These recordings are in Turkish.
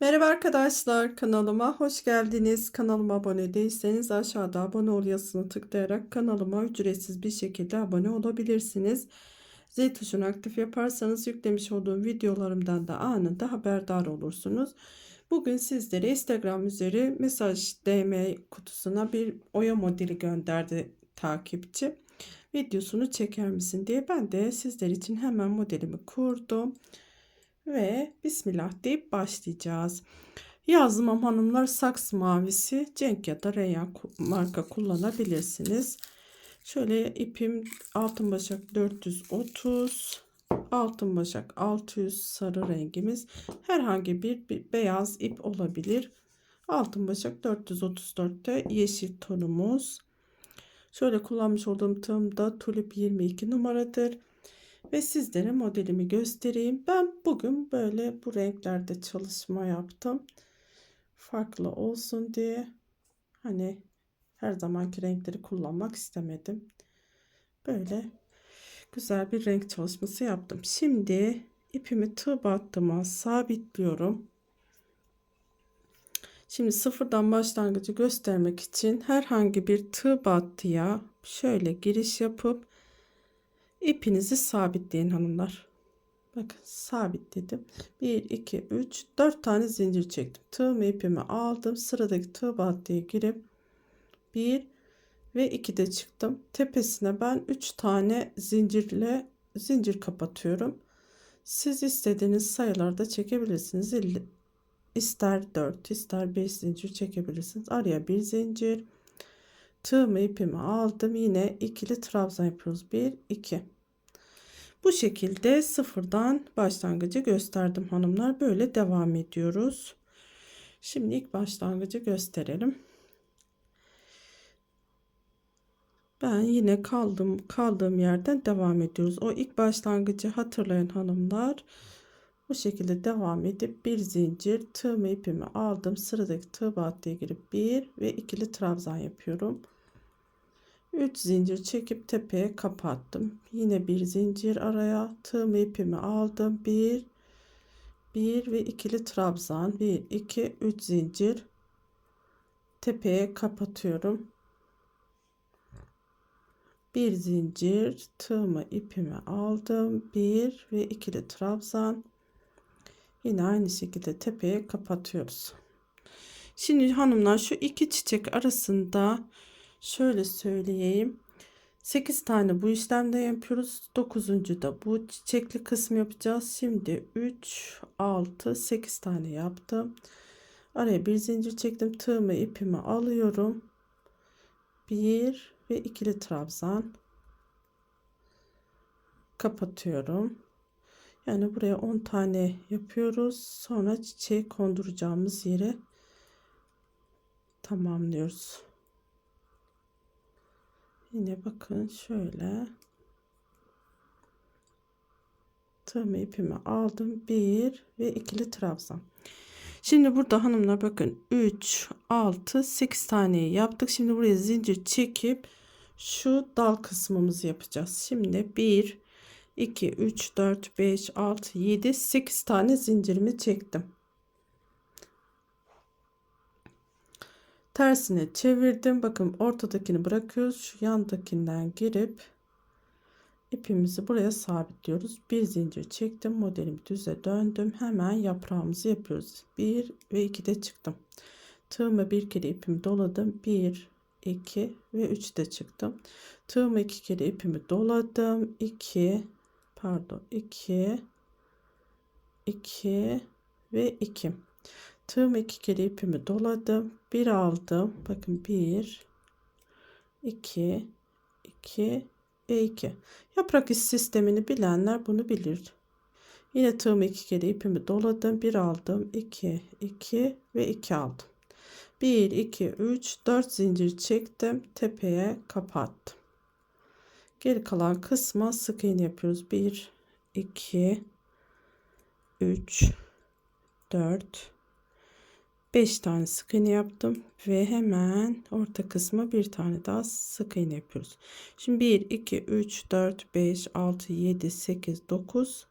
Merhaba arkadaşlar kanalıma hoş geldiniz. Kanalıma abone değilseniz aşağıda abone ol yazısını tıklayarak kanalıma ücretsiz bir şekilde abone olabilirsiniz. Zil tuşunu aktif yaparsanız yüklemiş olduğum videolarımdan da anında haberdar olursunuz. Bugün sizlere Instagram üzeri mesaj DM kutusuna bir oya modeli gönderdi takipçi. Videosunu çeker misin diye ben de sizler için hemen modelimi kurdum ve Bismillah deyip başlayacağız. Yazmam hanımlar saks mavisi Cenk ya da Reyhan marka kullanabilirsiniz. Şöyle ipim altın başak 430 altın başak 600 sarı rengimiz herhangi bir, bir beyaz ip olabilir. Altın başak 434'te yeşil tonumuz. Şöyle kullanmış olduğum tığım da tulip 22 numaradır ve sizlere modelimi göstereyim. Ben bugün böyle bu renklerde çalışma yaptım. Farklı olsun diye hani her zamanki renkleri kullanmak istemedim. Böyle güzel bir renk çalışması yaptım. Şimdi ipimi tığ battıma sabitliyorum. Şimdi sıfırdan başlangıcı göstermek için herhangi bir tığ battıya şöyle giriş yapıp ipinizi sabitleyin hanımlar. Bakın sabitledim. 1, 2, 3, 4 tane zincir çektim. Tığımı ipimi aldım. Sıradaki tığ battıya girip 1 ve 2 de çıktım. Tepesine ben 3 tane zincirle zincir kapatıyorum. Siz istediğiniz sayılarda çekebilirsiniz. İster 4 ister 5 zincir çekebilirsiniz. Araya bir zincir. Tığımı ipimi aldım. Yine ikili trabzan yapıyoruz. 1 2 bu şekilde sıfırdan başlangıcı gösterdim hanımlar. Böyle devam ediyoruz. Şimdi ilk başlangıcı gösterelim. Ben yine kaldım kaldığım yerden devam ediyoruz. O ilk başlangıcı hatırlayan hanımlar bu şekilde devam edip bir zincir tığ ipimi aldım. Sıradaki tığ battıya girip bir ve ikili trabzan yapıyorum. 3 zincir çekip tepeye kapattım. Yine bir zincir araya tığım ipimi aldım. 1 1 ve ikili trabzan 1 2 3 zincir tepeye kapatıyorum. Bir zincir tığımı ipimi aldım. 1 ve ikili trabzan yine aynı şekilde tepeye kapatıyoruz. Şimdi hanımlar şu iki çiçek arasında Şöyle söyleyeyim. 8 tane bu işlemde yapıyoruz. 9. da bu çiçekli kısmı yapacağız. Şimdi 3, 6, 8 tane yaptım. Araya bir zincir çektim. Tığımı ipimi alıyorum. 1 ve ikili trabzan. Kapatıyorum. Yani buraya 10 tane yapıyoruz. Sonra çiçeği konduracağımız yere tamamlıyoruz. Yine bakın şöyle tığımı ipimi aldım. Bir ve ikili trabzan. Şimdi burada hanımlar bakın 3, 6, 8 taneyi yaptık. Şimdi buraya zincir çekip şu dal kısmımızı yapacağız. Şimdi 1, 2, 3, 4, 5, 6, 7, 8 tane zincirimi çektim. Tersine çevirdim. Bakın ortadakini bırakıyoruz. Şu yandakinden girip ipimizi buraya sabitliyoruz. Bir zincir çektim. Modelim düze döndüm. Hemen yaprağımızı yapıyoruz. 1 ve 2 de çıktım. Tığıma bir kere ipimi doladım. 1 2 ve 3 de çıktım. Tığıma iki kere ipimi doladım. 2 pardon 2 2 ve 2 Tığım iki kere ipimi doladım. Bir aldım. Bakın bir, iki, iki ve iki. Yaprak iş sistemini bilenler bunu bilir. Yine tığım iki kere ipimi doladım. Bir aldım. iki, iki ve iki aldım. 1, 2, 3, 4 zincir çektim. Tepeye kapattım. Geri kalan kısma sık iğne yapıyoruz. 1, 2, 3, 4, 5 tane sık iğne yaptım ve hemen orta kısma bir tane daha sık iğne yapıyoruz. Şimdi 1 2 3 4 5 6 7 8 9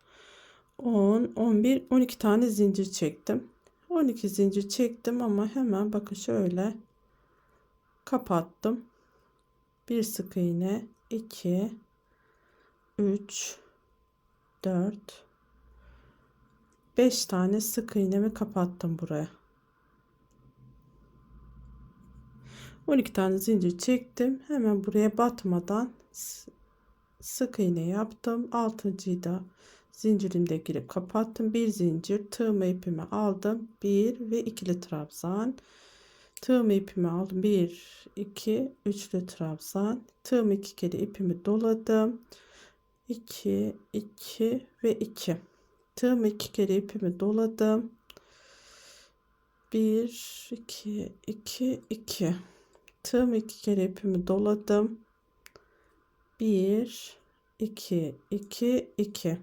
10 11 12 tane zincir çektim. 12 zincir çektim ama hemen bakın şöyle kapattım. Bir sık iğne 2 3 4 5 tane sık iğnemi kapattım buraya. 12 tane zincir çektim. Hemen buraya batmadan sık iğne yaptım. 6.yı da zincirimde girip kapattım. Bir zincir tığımı ipimi aldım. 1 ve ikili trabzan. Tığımı ipimi aldım. 1 2 üçlü trabzan. Tığımı iki kere ipimi doladım. 2 2 ve 2. Tığımı iki kere ipimi doladım. 1 2 2 2 tığım iki kere ipimi doladım. 1 2 2 2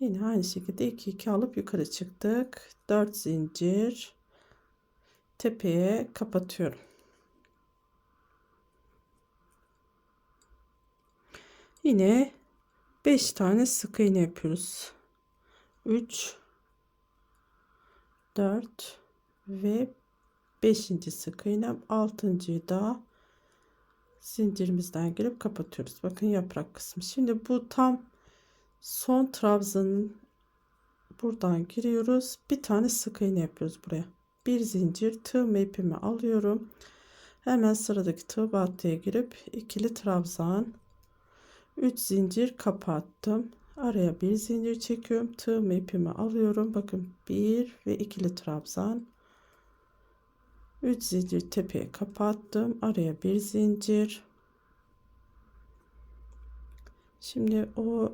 yine aynı şekilde 2 2 alıp yukarı çıktık. 4 zincir tepeye kapatıyorum. Yine 5 tane sık iğne yapıyoruz. 3 4 ve 5. sık iğnem 6. da zincirimizden girip kapatıyoruz. Bakın yaprak kısmı. Şimdi bu tam son trabzanın buradan giriyoruz. Bir tane sık iğne yapıyoruz buraya. Bir zincir tığ ipimi alıyorum. Hemen sıradaki tığ battıya girip ikili trabzan 3 zincir kapattım. Araya bir zincir çekiyorum. Tığ ipimi alıyorum. Bakın bir ve ikili trabzan 3 zincir tepeye kapattım. Araya bir zincir. Şimdi o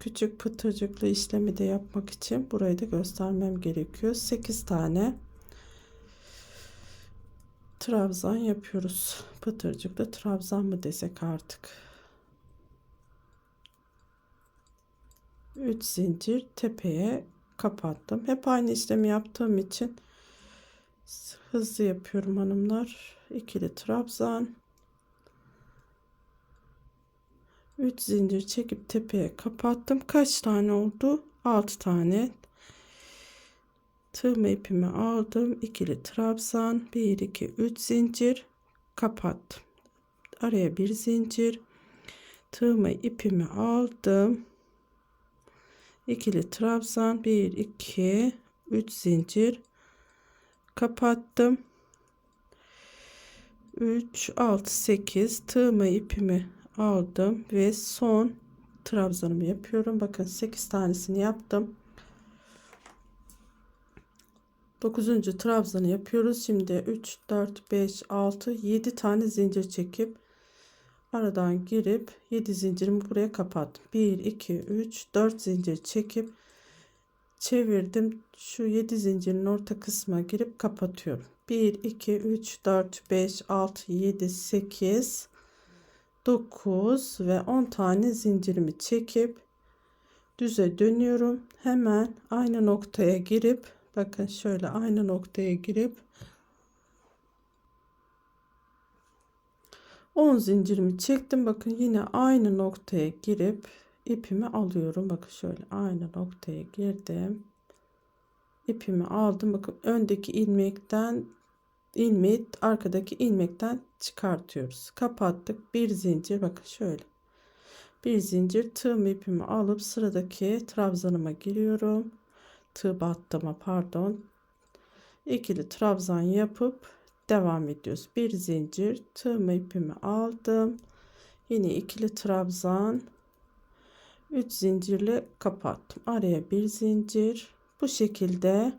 küçük pıtırcıklı işlemi de yapmak için burayı da göstermem gerekiyor. 8 tane trabzan yapıyoruz. Pıtırcıklı trabzan mı desek artık. 3 zincir tepeye kapattım. Hep aynı işlemi yaptığım için hızlı yapıyorum hanımlar. İkili trabzan. 3 zincir çekip tepeye kapattım. Kaç tane oldu? 6 tane. Tığım ipimi aldım. İkili trabzan. 1 2 3 zincir kapattım. Araya bir zincir. Tığımı ipimi aldım. İkili trabzan 1 2 3 zincir kapattım. 3 6 8 tığımı ipimi aldım ve son trabzanımı yapıyorum. Bakın 8 tanesini yaptım. 9. trabzanı yapıyoruz. Şimdi 3 4 5 6 7 tane zincir çekip aradan girip 7 zincirimi buraya kapattım. 1 2 3 4 zincir çekip çevirdim. Şu 7 zincirin orta kısmına girip kapatıyorum. 1 2 3 4 5 6 7 8 9 ve 10 tane zincirimi çekip düze dönüyorum. Hemen aynı noktaya girip bakın şöyle aynı noktaya girip 10 zincirimi çektim. Bakın yine aynı noktaya girip ipimi alıyorum. Bakın şöyle aynı noktaya girdim. İpimi aldım. Bakın öndeki ilmekten ilmeği arkadaki ilmekten çıkartıyoruz. Kapattık. Bir zincir bakın şöyle. Bir zincir tığım ipimi alıp sıradaki trabzanıma giriyorum. Tığ battıma pardon. İkili trabzan yapıp devam ediyoruz. Bir zincir tığım ipimi aldım. Yine ikili trabzan 3 zincirle kapattım. Araya bir zincir. Bu şekilde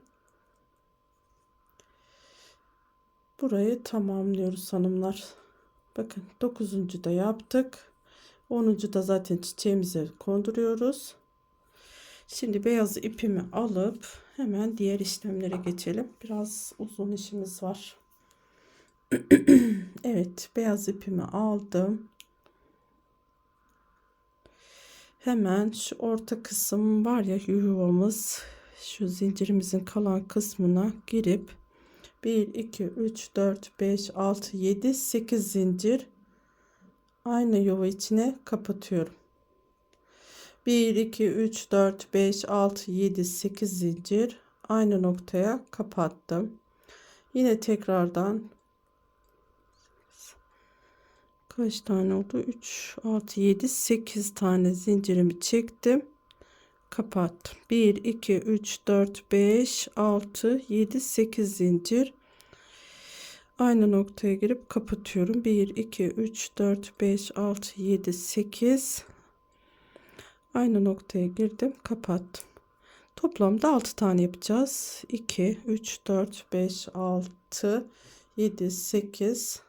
burayı tamamlıyoruz hanımlar. Bakın 9. da yaptık. 10. da zaten çiçeğimize konduruyoruz. Şimdi beyaz ipimi alıp hemen diğer işlemlere geçelim. Biraz uzun işimiz var. Evet beyaz ipimi aldım hemen şu orta kısım var ya yuvamız. Şu zincirimizin kalan kısmına girip 1 2 3 4 5 6 7 8 zincir aynı yuva içine kapatıyorum. 1 2 3 4 5 6 7 8 zincir aynı noktaya kapattım. Yine tekrardan kaç tane oldu? 3 6 7 8 tane zincirimi çektim. Kapattım. 1 2 3 4 5 6 7 8 zincir. Aynı noktaya girip kapatıyorum. 1 2 3 4 5 6 7 8 aynı noktaya girdim. Kapattım. Toplamda 6 tane yapacağız. 2 3 4 5 6 7 8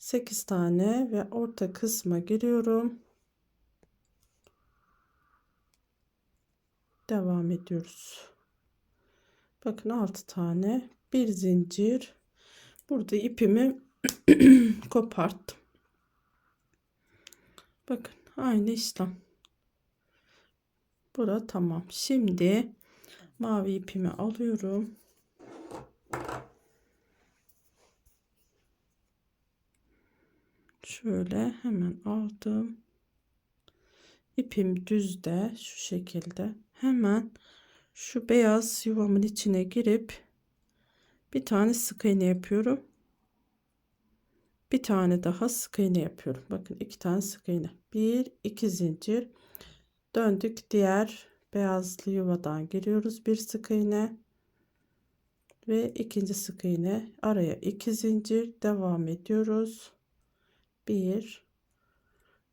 8 tane ve orta kısma giriyorum. Devam ediyoruz. Bakın 6 tane bir zincir. Burada ipimi koparttım. Bakın aynı işlem. Bura tamam. Şimdi mavi ipimi alıyorum. Şöyle hemen aldım. İpim düzde şu şekilde. Hemen şu beyaz yuvamın içine girip bir tane sık iğne yapıyorum. Bir tane daha sık iğne yapıyorum. Bakın iki tane sık iğne. Bir, iki zincir döndük diğer beyazlı yuvadan giriyoruz bir sık iğne ve ikinci sık iğne araya iki zincir devam ediyoruz bir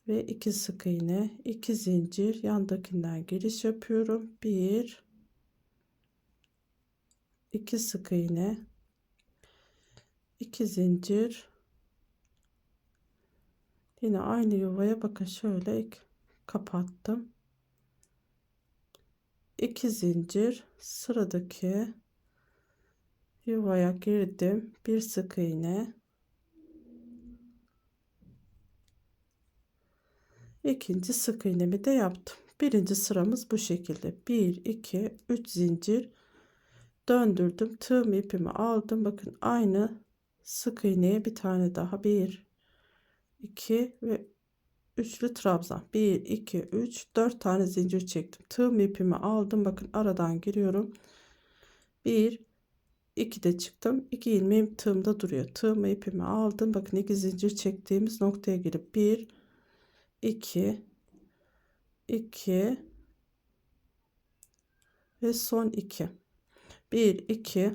ve iki sık iğne iki zincir yandakinden giriş yapıyorum. Bir iki sık iğne iki zincir. Yine aynı yuvaya bakın şöyle kapattım. 2 zincir sıradaki yuvaya girdim. Bir sık iğne ikinci sık iğnemi de yaptım. Birinci sıramız bu şekilde. 1 2 3 zincir döndürdüm. Tığım ipimi aldım. Bakın aynı sık iğneye bir tane daha. 1 2 ve üçlü trabzan. 1 2 3 4 tane zincir çektim. Tığım ipimi aldım. Bakın aradan giriyorum. 1 2 de çıktım. 2 ilmeğim tığımda duruyor. Tığım ipimi aldım. Bakın 2 zincir çektiğimiz noktaya girip 1 2 2 ve son 2 1 2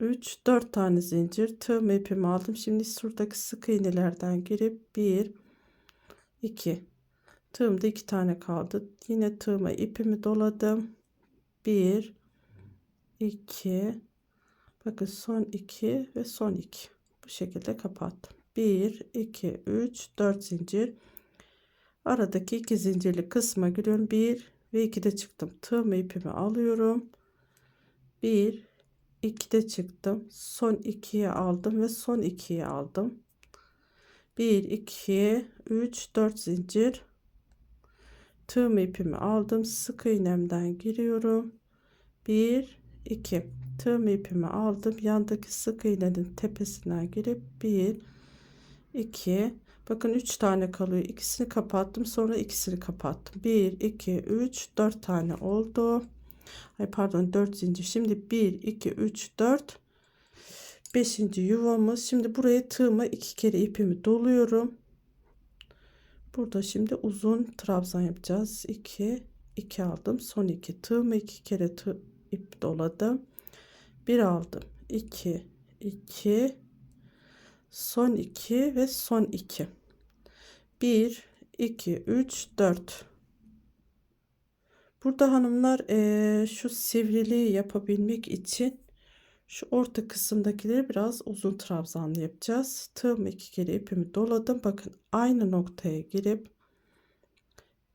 3 4 tane zincir. Tığım ipimi aldım. Şimdi şuradaki sık iğnelerden girip 1 2 tığımda 2 tane kaldı. Yine tığıma ipimi doladım. 1 2 bakın son 2 ve son 2 bu şekilde kapattım 1 2 3 4 zincir aradaki iki zincirli kısma giriyorum 1 ve 2 de çıktım tığım ipimi alıyorum 1 2'de çıktım. Son 2'ye aldım ve son 2'ye aldım. 1 2 3 4 zincir tığım ipimi aldım. Sık iğnemden giriyorum. 1 2 tığım ipimi aldım. Yandaki sık iğnenin tepesinden girip 1 2 Bakın 3 tane kalıyor. İkisini kapattım. Sonra ikisini kapattım. 1 2 3 4 tane oldu. Ay pardon 4 zincir. Şimdi 1 2 3 4 5. yuvamız. Şimdi buraya tığıma iki kere ipimi doluyorum. Burada şimdi uzun trabzan yapacağız. 2 2 aldım. Son 2 tığıma iki kere tığ, ip doladım. 1 aldım. 2 2 son 2 ve son 2. 1 2 3 4 Burada hanımlar e, şu sivriliği yapabilmek için şu orta kısımdakileri biraz uzun trabzanlı yapacağız. Tığım iki kere ipimi doladım. Bakın aynı noktaya girip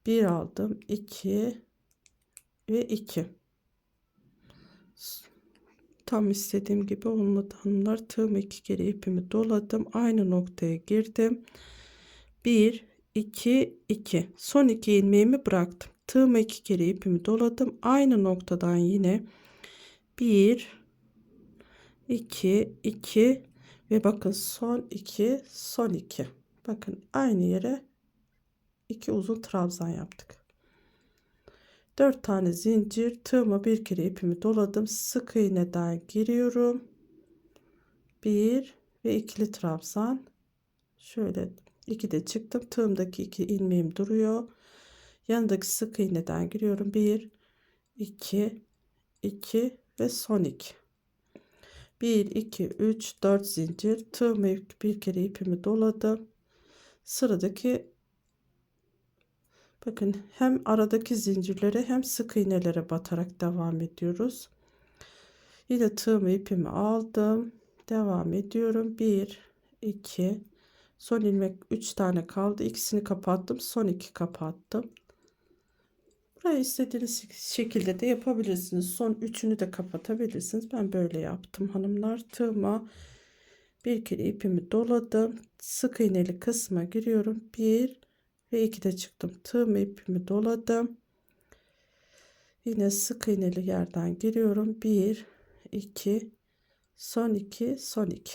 bir aldım. 2 ve 2. Tam istediğim gibi olmadı hanımlar. Tığım iki kere ipimi doladım. Aynı noktaya girdim. 1 2 2. Son iki ilmeğimi bıraktım tığıma iki kere ipimi doladım aynı noktadan yine 1 2 2 ve bakın son 2 son 2 bakın aynı yere iki uzun trabzan yaptık. 4 tane zincir tığıma bir kere ipimi doladım. Sık iğneden giriyorum. 1 ve ikili trabzan. Şöyle 2 de çıktım. Tığımdaki iki ilmeğim duruyor. Yanındaki sık iğneden giriyorum. 1 2 2 ve son 2 1 2 3 4 zincir. Tığıma bir kere ipimi doladım. Sıradaki bakın hem aradaki zincirlere hem sık iğnelere batarak devam ediyoruz yine tığımı ipimi aldım devam ediyorum 1 2 son ilmek 3 tane kaldı ikisini kapattım son iki kapattım Burayı istediğiniz şekilde de yapabilirsiniz. Son üçünü de kapatabilirsiniz. Ben böyle yaptım hanımlar. Tığıma bir kere ipimi doladım. Sık iğneli kısma giriyorum. Bir ve iki de çıktım. Tığımı ipimi doladım. Yine sık iğneli yerden giriyorum. Bir, iki, son iki, son iki.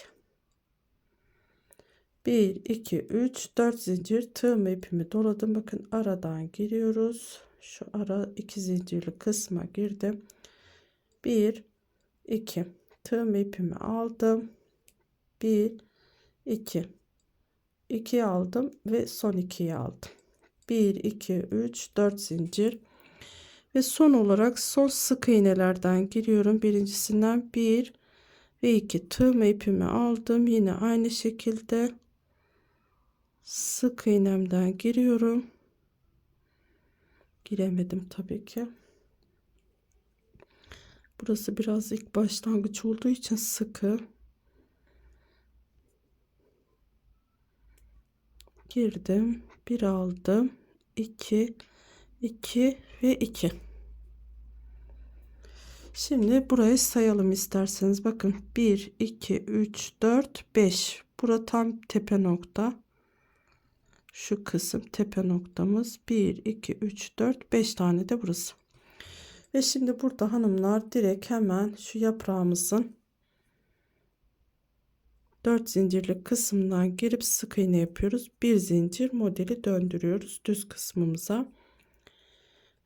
1 2 3 4 zincir tığımı ipimi doladım bakın aradan giriyoruz şu ara iki zincirli kısma girdim 1 2 tığım ipimi aldım 1 2 2 aldım ve son 2'yi aldım. 1 2 3 4 zincir. Ve son olarak son sık iğnelerden giriyorum. Birincisinden 1 ve 2 tığım ipimi aldım. Yine aynı şekilde sık iğnemden giriyorum. Giremedim tabii ki. Burası biraz ilk başlangıç olduğu için sıkı girdim bir aldım 2 2 ve 2 şimdi burayı sayalım isterseniz. Bakın 1 2 3 4 5 bura tam tepe nokta. Şu kısım tepe noktamız. 1 2 3 4 5 tane de burası. Ve şimdi burada hanımlar direkt hemen şu yaprağımızın 4 zincirli kısmından girip sık iğne yapıyoruz bir zincir modeli döndürüyoruz düz kısmımıza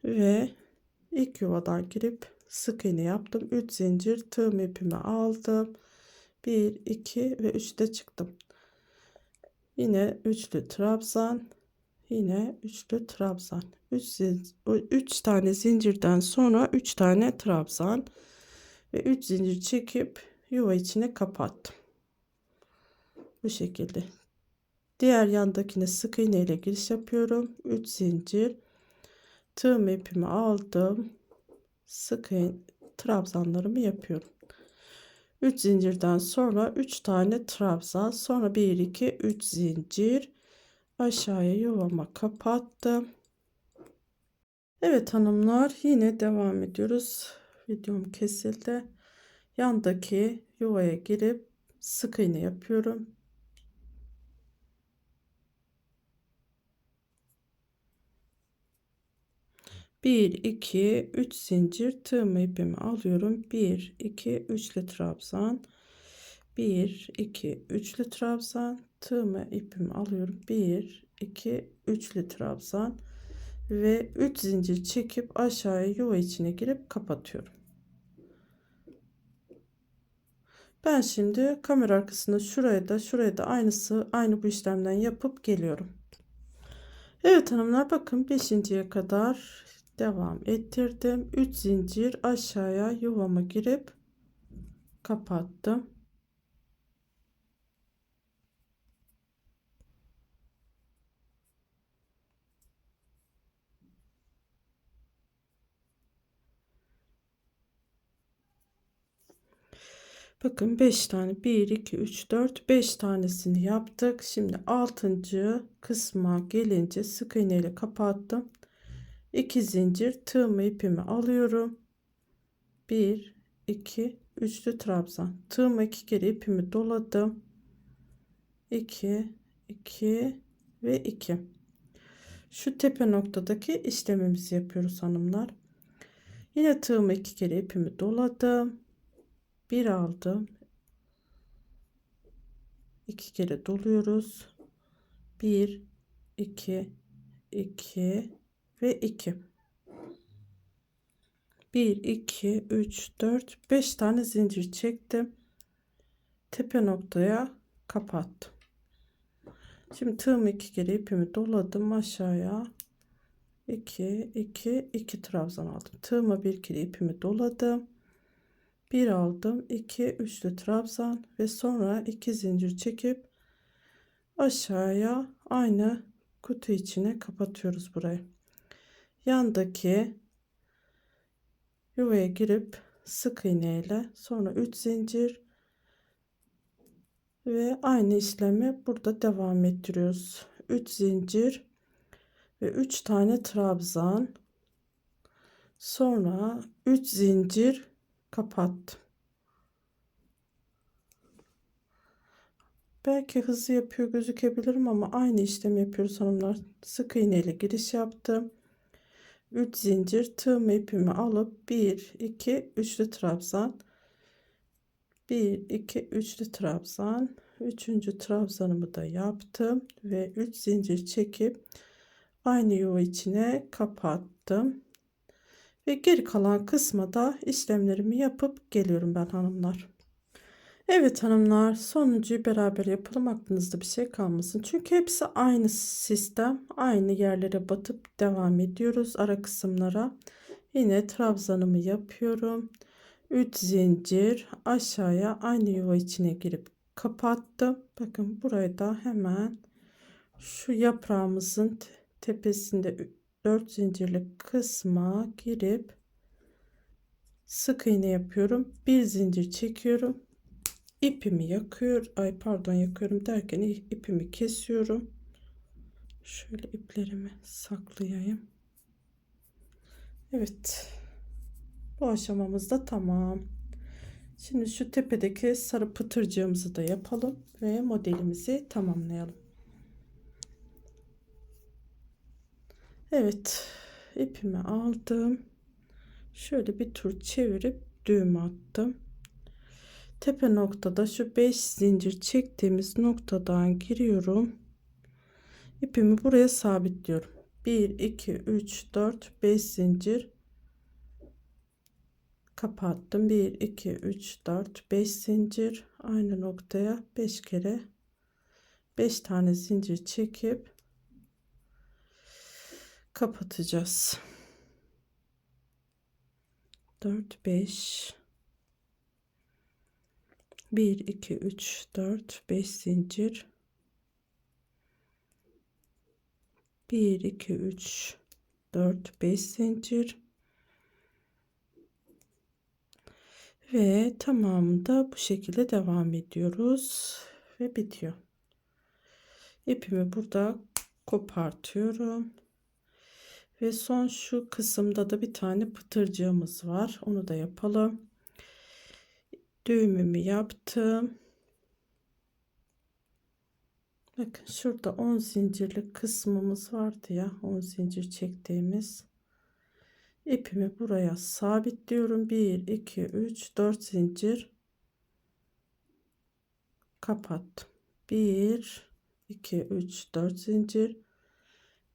ve ilk yuvadan girip sık iğne yaptım 3 zincir tığım ipimi aldım 1 2 ve 3 de çıktım Yine üçlü trabzan. Yine üçlü trabzan. 3 3 tane zincirden sonra 3 tane trabzan ve 3 zincir çekip yuva içine kapattım. Bu şekilde. Diğer yandakine sık iğne ile giriş yapıyorum. 3 zincir. Tığım ipimi aldım. Sık iğne trabzanlarımı yapıyorum. 3 zincirden sonra 3 tane trabzan sonra 1 2 3 zincir aşağıya yuvama kapattım Evet hanımlar yine devam ediyoruz videom kesildi yandaki yuvaya girip sık iğne yapıyorum 1 2 3 zincir tığım ipimi alıyorum. 1 2 3'lü trabzan 1 2 3'lü trabzan tığımı ipimi alıyorum. 1 2 3'lü trabzan ve 3 zincir çekip aşağıya yuva içine girip kapatıyorum. Ben şimdi kamera arkasında şuraya da şuraya da aynısı aynı bu işlemden yapıp geliyorum. Evet hanımlar bakın 5.ye kadar devam ettirdim 3 zincir aşağıya yuvama girip kapattım Bakın 5 tane 1 2 3 4 5 tanesini yaptık. Şimdi 6. kısma gelince sık iğne ile kapattım. 2 zincir tığımı ipimi alıyorum. 1 2 üçlü trabzan. Tığımı iki kere ipimi doladım. 2 2 ve 2 şu tepe noktadaki işlemimizi yapıyoruz hanımlar. Yine tığımı iki kere ipimi doladım. Bir aldım. İki kere doluyoruz. 1 2 2 ve 2 1 2 3 4 5 tane zincir çektim. Tepe noktaya kapattım. Şimdi tığımı iki kere ipimi doladım aşağıya. 2 2 2 trabzan aldım. Tığıma bir kere ipimi doladım. Bir aldım. 2 üçlü trabzan ve sonra 2 zincir çekip aşağıya aynı kutu içine kapatıyoruz burayı yandaki yuvaya girip sık iğne ile sonra 3 zincir ve aynı işlemi burada devam ettiriyoruz. 3 zincir ve 3 tane trabzan. Sonra 3 zincir kapattım. Belki hızlı yapıyor gözükebilirim ama aynı işlemi yapıyoruz hanımlar. Sık iğne ile giriş yaptım 3 zincir tığımı ipimi alıp 1 2 üçlü trabzan 1 2 üçlü trabzan 3. trabzanımı da yaptım ve 3 zincir çekip aynı yuva içine kapattım ve geri kalan kısma da işlemlerimi yapıp geliyorum ben hanımlar Evet hanımlar sonuncuyu beraber yapalım aklınızda bir şey kalmasın. Çünkü hepsi aynı sistem aynı yerlere batıp devam ediyoruz ara kısımlara. Yine trabzanımı yapıyorum. 3 zincir aşağıya aynı yuva içine girip kapattım. Bakın burayı da hemen şu yaprağımızın tepesinde 4 zincirlik kısma girip sık iğne yapıyorum. Bir zincir çekiyorum ipimi yakıyor ay pardon yakıyorum derken ipimi kesiyorum. Şöyle iplerimi saklayayım. Evet bu aşamamız da tamam. Şimdi şu tepedeki sarı pıtırcığımızı da yapalım ve modelimizi tamamlayalım. Evet ipimi aldım. Şöyle bir tur çevirip düğüm attım tepe noktada şu 5 zincir çektiğimiz noktadan giriyorum. İpimi buraya sabitliyorum. 1 2 3 4 5 zincir kapattım. 1 2 3 4 5 zincir aynı noktaya 5 kere 5 tane zincir çekip kapatacağız. 4 5 1 2 3 4 5 zincir. 1 2 3 4 5 zincir. Ve tamamında bu şekilde devam ediyoruz ve bitiyor. İpimi burada kopartıyorum. Ve son şu kısımda da bir tane pıtırcığımız var. Onu da yapalım düğümümü yaptım. Bakın şurada 10 zincirlik kısmımız vardı ya 10 zincir çektiğimiz. İpimi buraya sabitliyorum. 1 2 3 4 zincir kapattım. 1 2 3 4 zincir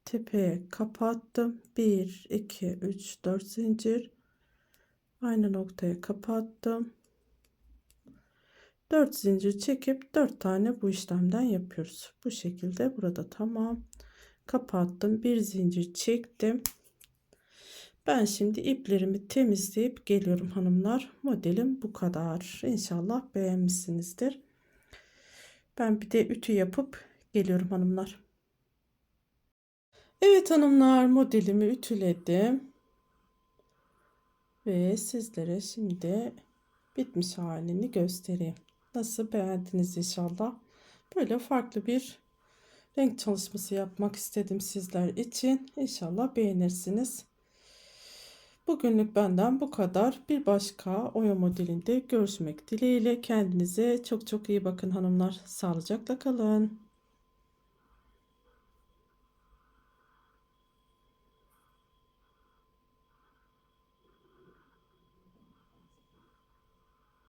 tepeye kapattım. 1 2 3 4 zincir aynı noktaya kapattım 4 zincir çekip 4 tane bu işlemden yapıyoruz. Bu şekilde burada tamam. Kapattım. Bir zincir çektim. Ben şimdi iplerimi temizleyip geliyorum hanımlar. Modelim bu kadar. İnşallah beğenmişsinizdir. Ben bir de ütü yapıp geliyorum hanımlar. Evet hanımlar modelimi ütüledim. Ve sizlere şimdi bitmiş halini göstereyim. Nasıl beğendiniz inşallah. Böyle farklı bir renk çalışması yapmak istedim sizler için. İnşallah beğenirsiniz. Bugünlük benden bu kadar. Bir başka oya modelinde görüşmek dileğiyle. Kendinize çok çok iyi bakın hanımlar. Sağlıcakla kalın.